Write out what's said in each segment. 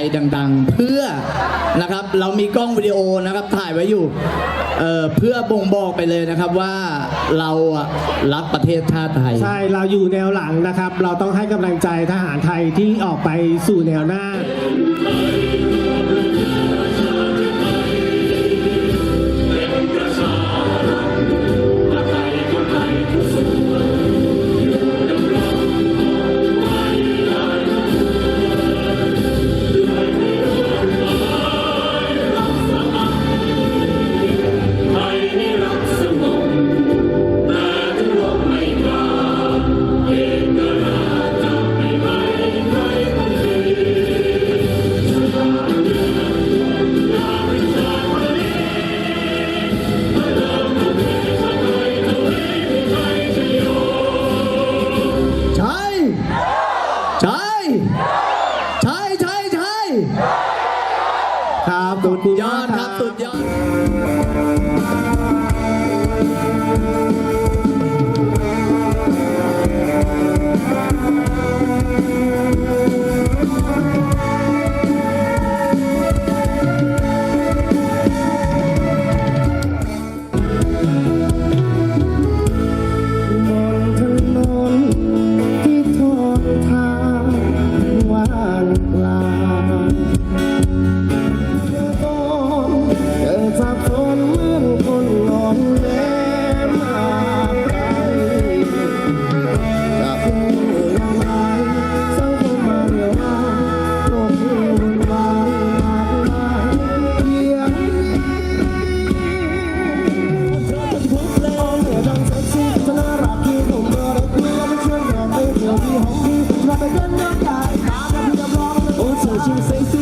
ยดังๆ เพื่อนะครับเรามีกล้องวิดีโอนะครับถ่ายไว้อยู่เเพื่อบ่งบอกไปเลยนะครับว่าเราอะรักประเทศชาติไทย ใช่เราอยู่แนวหลังนะครับ เราต้องให้กำลังใจทหารไทยที่ออกไปสู่แนวหน้า สุดยอดครับสุดยอด you say.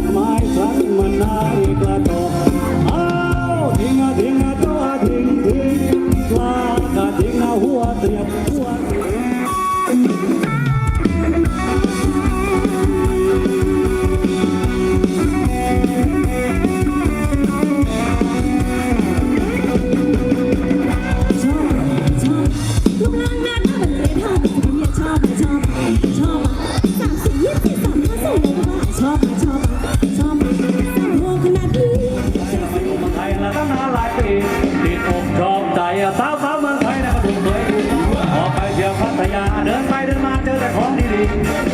my time, my night, my dog. าเดินไปเดินมาเจอแต่ของดีๆ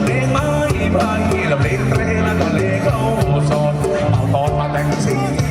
เพลงไม้พายเราเล่นเพลงแล้วก็เล่นเขาสอนเอาตอนมาแต่งสี